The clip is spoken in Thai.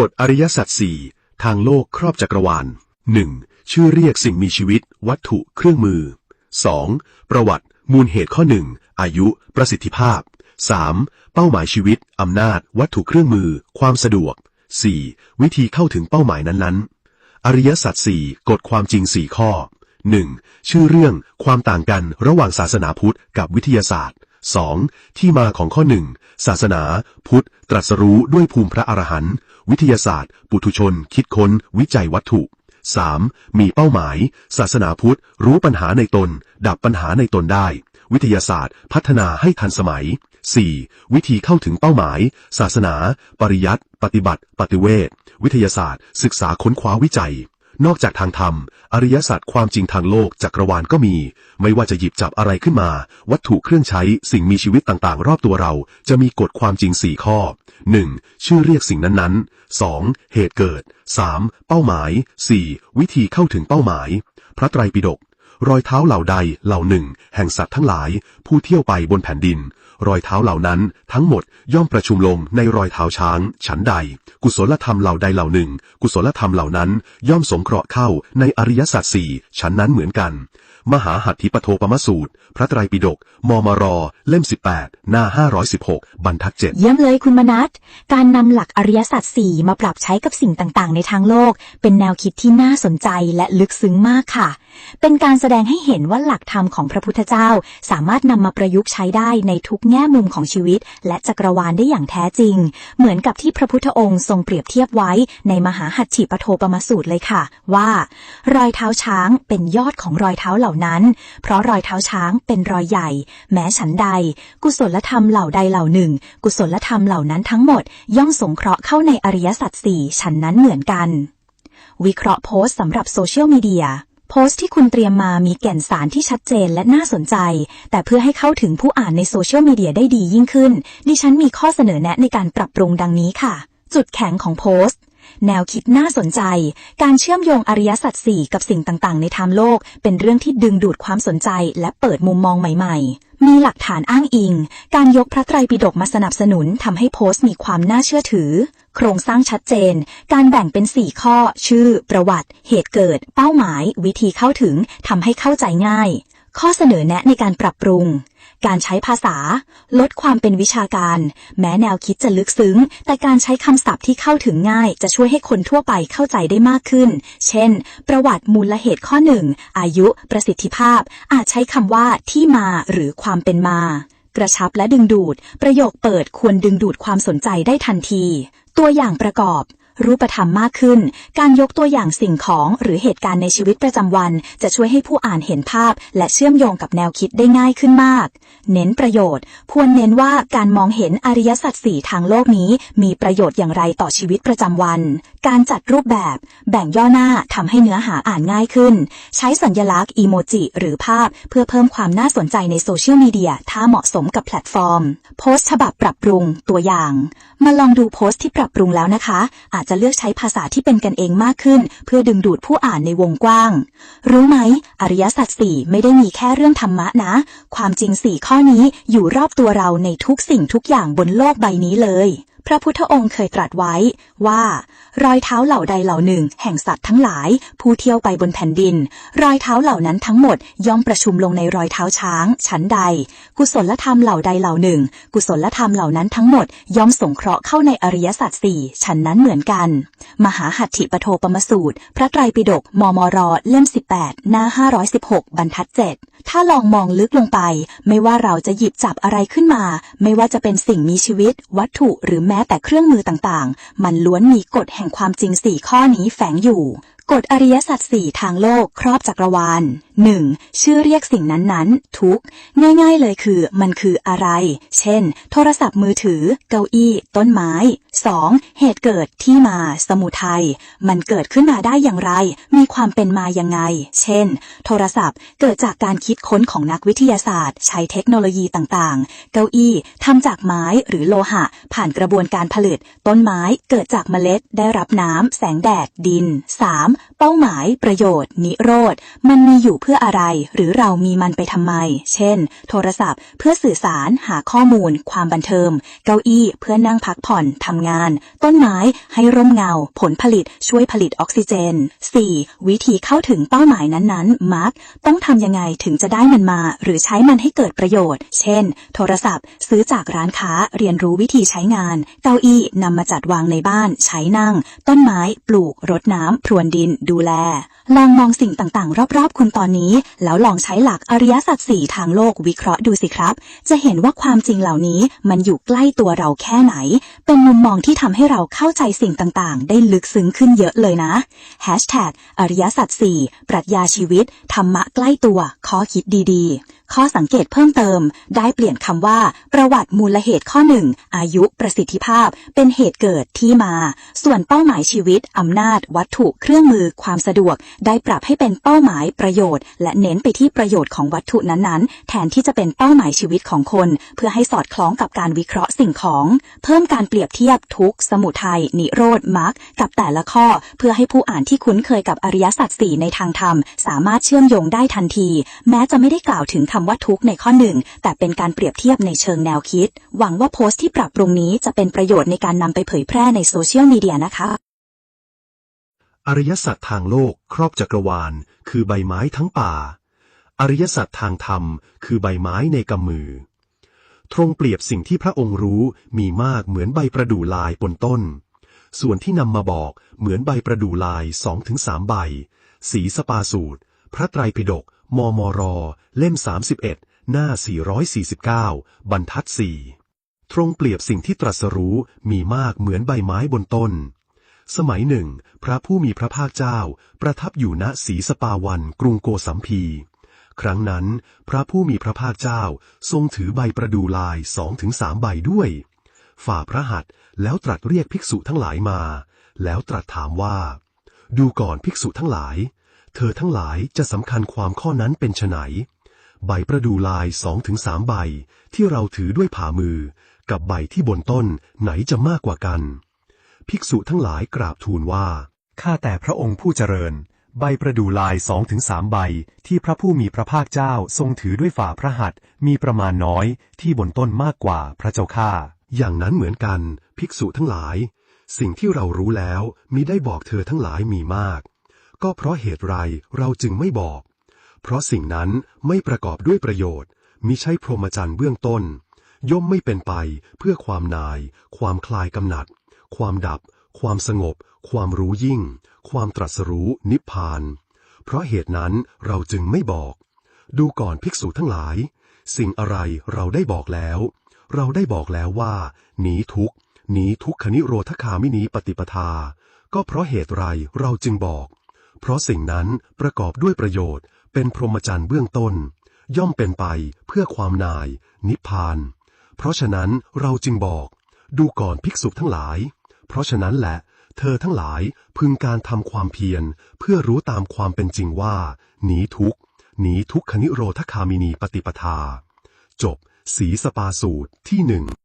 กฎอริยสัจสี่ทางโลกครอบจักรวาล 1. ชื่อเรียกสิ่งมีชีวิต วัตถุเครื่องมือ 2. ประวัติ มูลเหตุข้อหนึ่งอายุ ประสิทธิภาพ 3. เป้าหมายชีวิต อำนาจ วัตถุเครื่องมือ ความสะดวก 4. วิธีเข้าถึงเป้าหมายนั้นๆ อริยสัจสี่กฎความจริงสี่ข้อ 1. ชื่อเรื่องความต่างกันระหว่างศาสนาพุทธกับวิทยาศาสตร์ 2. ที่มาของข้อหนึ่งศาสนา พุทธ ตรัสรู้ด้วยภูมิพระอรหันต์วิทยาศาสตร์ ปุถุชน คิดค้น วิจัยวัตถุ 3. มีเป้าหมาย ศาสนาพุทธ รู้ปัญหาในตน ดับปัญหาในตนได้ วิทยาศาสตร์ พัฒนาให้ทันสมัย 4. วิธีเข้าถึงเป้าหมาย ศาสนา ปริยัติปฏิบัติ ปฏิเวทวิทยาศาสตร์ ศึกษาค้นคว้าวิจัย นอกจากทางธรรม อริยศาสตร์ความจริงทางโลกจักรวาลก็มี ไม่ว่าจะหยิบจับอะไรขึ้นมา วัตถุเครื่องใช้สิ่งมีชีวิตต่างๆ รอบตัวเรา จะมีกฎความจริง 4 ข้อ 1. ชื่อเรียกสิ่งนั้นๆ 2. เหตุเกิด 3. เป้าหมาย 4. วิธีเข้าถึงเป้าหมาย พระไตรปิฎก รอยเท้าเหล่าใดเหล่าหนึ่ง แห่งสัตว์ทั้งหลาย ผู้เที่ยวไปบนแผ่นดิน รอยเท้าเหล่านั้น ทั้งหมดย่อมประชุมลงในรอยเท้าช้าง ฉันใด กุศลธรรมเหล่าใดเหล่าหนึ่ง กุศลธรรมเหล่านั้นย่อมสงเคราะห์เข้าในอริยสัจสี่ฉันนั้นเหมือนกัน มหาหัตถิปโทปมสูตร พระไตรปิฎกมมรเล่ม 18 หน้า 516 บรรทัดเจ็ดเยี่ยมเลยคุณมนัทการนำหลักอริยสัจสี่มาปรับใช้กับสิ่งต่างๆ ในทางโลก เป็นแนวคิดที่น่าสนใจและลึกซึ้งมากค่ะเป็นการแสดงให้เห็นว่าหลักธรรมของพระพุทธเจ้าสามารถนำมาประยุกต์ใช้ได้ในทุกแง่มุมของชีวิต และจักรวาลได้อย่างแท้จริง เหมือนกับที่พระพุทธองค์ทรงเปรียบเทียบไว้ในมหาหัตถิปโทปมสูตรเลยค่ะ ว่า รอยเท้าช้างเป็นยอดของรอยเท้าเหล่านั้น เพราะรอยเท้าช้างเป็นรอยใหญ่ แม้ฉันใด กุศลธรรมเหล่าใดเหล่าหนึ่ง กุศลธรรมเหล่านั้นทั้งหมด ย่อมสงเคราะห์เข้าในอริยสัจสี่ฉันนั้นเหมือนกัน วิเคราะห์โพสต์สำหรับโซเชียลมีเดีย โพสต์ที่คุณเตรียมมามีแก่นสารที่ชัดเจนและน่าสนใจ แต่เพื่อให้เข้าถึงผู้อ่านในโซเชียลมีเดียได้ดียิ่งขึ้น ดิฉันมีข้อเสนอแนะในการปรับปรุงดังนี้ค่ะ จุดแข็งของโพสต์ แนวคิดน่าสนใจ การเชื่อมโยงอริยสัจสี่กับสิ่งต่างๆ ในทางโลก เป็นเรื่องที่ดึงดูดความสนใจและเปิดมุมมองใหม่ ๆ มีหลักฐานอ้างอิง การยกพระไตรปิฎกมาสนับสนุนทำให้โพสต์มีความน่าเชื่อถือ โครงสร้างชัดเจน การแบ่งเป็น 4 ข้อ ชื่อ ประวัติ เหตุเกิด เป้าหมาย วิธีเข้าถึงทำให้เข้าใจง่าย ข้อเสนอแนะในการปรับปรุง การใช้ภาษา ลดความเป็นวิชาการ แม้แนวคิดจะลึกซึ้ง แต่การใช้คำศัพท์ที่เข้าถึงง่าย จะช่วยให้คนทั่วไปเข้าใจได้มากขึ้น เช่น ประวัติมูลเหตุข้อหนึ่งอายุ ประสิทธิภาพ อาจใช้คำว่าที่มาหรือความเป็นมา กระชับและดึงดูด ประโยคเปิดควรดึงดูดความสนใจได้ทันที ตัวอย่างประกอบ รูปธรรมมากขึ้น การยกตัวอย่างสิ่งของหรือเหตุการณ์ในชีวิตประจำวัน จะช่วยให้ผู้อ่านเห็นภาพ และเชื่อมโยงกับแนวคิดได้ง่ายขึ้นมาก เน้นประโยชน์ ควรเน้นว่าการมองเห็นอริยสัจสี่ทางโลกนี้ มีประโยชน์อย่างไรต่อชีวิตประจำวัน การจัดรูปแบบ แบ่งย่อหน้าทำให้เนื้อหาอ่านง่ายขึ้น ใช้สัญลักษณ์อีโมจิหรือภาพ เพื่อเพิ่มความน่าสนใจในโซเชียลมีเดียถ้าเหมาะสมกับแพลตฟอร์ม โพสต์ฉบับปรับปรุงตัวอย่าง มาลองดูโพสต์ที่ปรับปรุงแล้วนะคะ อาจจะเลือกใช้ภาษาที่เป็นกันเองมากขึ้น เพื่อดึงดูดผู้อ่านในวงกว้าง รู้ไหม อริยสัจสี่ไม่ได้มีแค่เรื่องธรรมะนะ ความจริงสี่ข้อนี้อยู่รอบตัวเราในทุกสิ่งทุกอย่างบนโลกใบนี้เลย พระพุทธองค์เคยตรัสไว้ว่า รอยเท้าเหล่าใดเหล่าหนึ่ง แห่งสัตว์ทั้งหลาย ผู้เที่ยวไปบนแผ่นดิน รอยเท้าเหล่านั้นทั้งหมดย่อมประชุมลงในรอยเท้าช้าง ชั้นใด กุศลธรรมเหล่าใดเหล่าหนึ่ง กุศลธรรมเหล่านั้นทั้งหมดย่อมสงเคราะห์เข้าในอริยสัจสี่ชั้นนั้นเหมือนกัน มหาหัตถิปโทปมสูตร พระไตรปิฎกมมรเล่ม 18 หน้า 516 บรรทัด 7 ถ้าลองมองลึกลงไป ไม่ว่าเราจะหยิบจับอะไรขึ้นมา ไม่ว่าจะเป็นสิ่งมีชีวิต วัตถุหรือม้แต่เครื่องมือต่างๆ มันล้วนมีกฎแห่งความจริงสี่ข้อนี้แฝงอยู่ กฎอริยสัจสี่ทางโลกครอบจักรวาล 1. ชื่อเรียกสิ่งนั้นๆ ทุกง่าย ๆ เลยคือ มันคืออะไร เช่น โทรศัพท์มือถือ เก้าอี้ ต้นไม้ 2. เหตุเกิดที่มา สมุทัย มันเกิดขึ้นมาได้อย่างไร มีความเป็นมายังไง เช่น โทรศัพท์เกิดจากการคิดค้นของนักวิทยาศาสตร์ ใช้เทคโนโลยีต่างๆ เก้าอี้ทำจากไม้หรือโลหะ ผ่านกระบวนการผลิต ต้นไม้เกิดจากเมล็ด ได้รับน้ำแสงแดดดิน 3. เป้าหมาย ประโยชน์ นิโรธ มันมีอยู่เพื่ออะไร หรือเรามีมันไปทำไม เช่น โทรศัพท์ เพื่อสื่อสาร หาข้อมูล ความบันเทิง เก้าอี้ เพื่อนั่งพักผ่อนทำงาน ต้นไม้ ให้ร่มเงา ผลผลิต ช่วยผลิตออกซิเจน 4. วิธีเข้าถึงเป้าหมายนั้นๆ มัก ต้องทำยังไงถึงจะได้มันมา หรือใช้มันให้เกิดประโยชน์ เช่น โทรศัพท์ ซื้อจากร้านค้า เรียนรู้วิธีใช้งาน เก้าอี้นำมาจัดวางในบ้าน ใช้นั่ง ต้นไม้ ปลูก รดน้ำ พรวนดินดูแล ลองมองสิ่งต่าง ๆ รอบๆ คุณตอนนี้ แล้วลองใช้หลักอริยสัจสี่ทางโลกวิเคราะห์ดูสิครับ จะเห็นว่าความจริงเหล่านี้มันอยู่ใกล้ตัวเราแค่ไหน เป็นมุมมองที่ทำให้เราเข้าใจสิ่งต่าง ๆ ได้ลึกซึ้งขึ้นเยอะเลยนะ Hashtag อริยสัจสี่ปรัชญาชีวิต ธรรมะใกล้ตัวข้อคิดดีๆ ข้อสังเกตเพิ่มเติม ได้เปลี่ยนคำว่า ประวัติมูลเหตุข้อหนึ่งอายุประสิทธิภาพ เป็นเหตุเกิดที่มา ส่วนเป้าหมายชีวิตอำนาจ วัตถุเครื่องมือความสะดวก ได้ปรับให้เป็นเป้าหมายประโยชน์ และเน้นไปที่ประโยชน์ของวัตถุนั้นๆ แทนที่จะเป็นเป้าหมายชีวิตของคน เพื่อให้สอดคล้องกับการวิเคราะห์สิ่งของ เพิ่มการเปรียบเทียบทุกสมุทัยนิโรธมรรคกับแต่ละข้อ เพื่อให้ผู้อ่านที่คุ้นเคยกับอริยสัจสี่ในทางธรรม สามารถเชื่อมโยงได้ทันที แม้จะไม่ได้กล่าวถึงคำว่าทุกในข้อหนึ่งแต่เป็นการเปรียบเทียบในเชิงแนวคิด หวังว่าโพสต์ที่ปรับปรุงนี้จะเป็นประโยชน์ในการนำไปเผยแพร่ในโซเชียลมีเดียนะคะ อริยสัจทางโลกครอบจักรวาล คือใบไม้ทั้งป่า อริยสัจทางธรรม คือใบไม้ในกำมือ ตรงเปรียบสิ่งที่พระองค์รู้มีมากเหมือนใบประดู่ลายบนต้น ส่วนที่นำมาบอกเหมือนใบประดู่ลายสองถึงสามใบ สีสปาสูตร พระไตรปิฎกมมร เล่ม 31 หน้า 449 บรรทัดสี่ตรงเปรียบสิ่งที่ตรัสรู้มีมากเหมือนใบไม้บนต้น สมัยหนึ่ง พระผู้มีพระภาคเจ้า ประทับอยู่ณศีสปาวันกรุงโกสัมพี ครั้งนั้น พระผู้มีพระภาคเจ้าทรงถือใบประดูลายสองถึงสามใบด้วย ฝ่าพระหัตถ์แล้วตรัสเรียกภิกษุทั้งหลายมา แล้วตรัสถามว่า ดูก่อนภิกษุทั้งหลาย เธอทั้งหลายจะสำคัญความข้อนั้นเป็นไฉนใบประดูลายสองถึงสามใบที่เราถือด้วยผ่ามือ กับใบที่บนต้นไหนจะมากกว่ากัน ภิกษุทั้งหลายกราบทูลว่า ข้าแต่พระองค์ผู้เจริญ ใบประดูลายสองถึงสามใบ ที่พระผู้มีพระภาคเจ้าทรงถือด้วยฝ่าพระหัตถ์มีประมาณน้อยที่บนต้นมากกว่าพระเจ้าข้าอย่างนั้นเหมือนกัน ภิกษุทั้งหลาย สิ่งที่เรารู้แล้วมิได้บอกเธอทั้งหลายมีมาก ก็เพราะเหตุไรเราจึงไม่บอก เพราะสิ่งนั้นไม่ประกอบด้วยประโยชน์มิใช่พรหมจรรย์เบื้องต้น ย่อมไม่เป็นไปเพื่อความนาย ความคลายกำหนัด ความดับ ความสงบ ความรู้ยิ่ง ความตรัสรู้นิพพาน เพราะเหตุนั้นเราจึงไม่บอก ดูก่อนภิกษุทั้งหลาย สิ่งอะไรเราได้บอกแล้ว เราได้บอกแล้วว่า หนีทุกหนีทุกขนิโรธคามินีปฏิปทา ก็เพราะเหตุไรเราจึงบอก เพราะสิ่งนั้นประกอบด้วยประโยชน์ เป็นพรหมจรรย์เบื้องต้น ย่อมเป็นไปเพื่อความนาย นิพพาน เพราะฉะนั้นเราจึงบอก ดูก่อนภิกษุทั้งหลาย เพราะฉะนั้นแหละ เธอทั้งหลายพึงการทำความเพียร เพื่อรู้ตามความเป็นจริงว่า หนีทุกหนีทุกขนิโรธคามินีปฏิปทา จบ สีสปาสูตรที่หนึ่ง